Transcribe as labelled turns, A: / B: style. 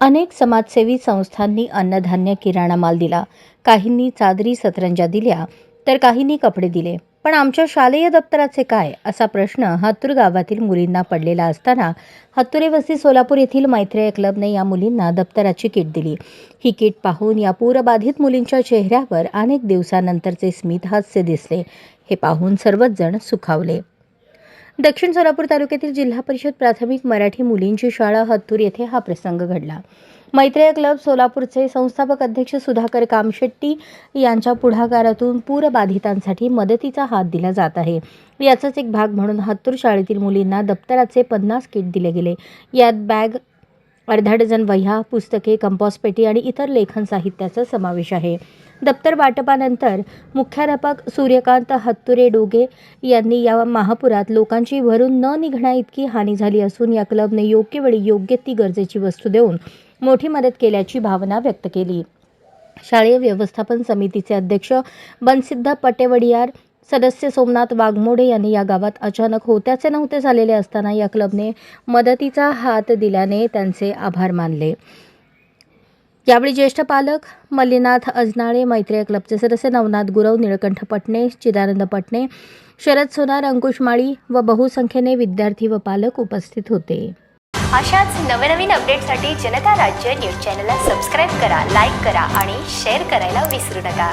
A: अनेक समाजसेवी संस्थांनी अन्नधान्य किराणा माल दिला. काहींनी चादरी सतरंजा दिल्या तर काहींनी कपडे दिले. पण आमच्या शालेय दप्तराचे काय? असा प्रश्न हातूर गावातील मुलींना पडलेला असताना हत्तुरे वस्ती सोलापूर येथील मैत्रेय क्लबने या मुलींना दप्तराची किट दिली. ही किट पाहून या पूरबाधित मुलींच्या चेहऱ्यावर अनेक दिवसानंतरचे स्मित हास्य दिसले. हे पाहून सर्वच जण सुखावले. दक्षिण सोलापूर तालुक्यातील जिल्हा परिषद प्राथमिक मराठी मुलींची शाळा हत्तूर येथे हा प्रसंग घडला. मैत्रेय क्लब सोलापूरचे संस्थापक अध्यक्ष सुधाकर कामशेट्टी यांच्या पुढाकारातून पूरबाधितांसाठी मदतीचा हात दिला जात आहे. याचाच एक भाग म्हणून हत्तूर शाळेतील मुलींना दप्तराचे पन्नास किट दिले गेले. यात बॅग अर्धा डझन वह्या पुस्तके कंपॉसपेटी आणि इतर लेखन साहित्याचा समावेश आहे. दप्तर वाटपानंतर मुख्याध्यापक सूर्यकांत हत्तुरे डोगे यांनी या महापुरात लोकांची भरून न निघण्या इतकी हानी झाली असून या क्लबने योग्य वेळी योग्य ती गरजेची वस्तू देऊन मोठी मदत केल्याची भावना व्यक्त केली. शालेय व्यवस्थापन समितीचे अध्यक्ष बनसिद्ध पटेवडियार सदस्य सोमनाथ वाघमोडे यांनी या गावात अचानक होत्याचे नव्हते झालेले असताना या क्लबने मदतीचा हात दिल्याने त्यांचे आभार मानले. यावेळी ज्येष्ठ पालक मल्लीनाथ अजनाळे मैत्रेय क्लबचे सदस्य नवनाथ गुरव निळकंठ पटणे चिदानंद पटणे शरद सोनार अंकुश माळी व बहुसंख्येने विद्यार्थी व पालक उपस्थित होते.
B: अशाच नवनवीन अपडेटसाठी जनता राज्य न्यूज चॅनलला सबस्क्राईब करा लाईक करा आणि शेअर करायला विसरू नका.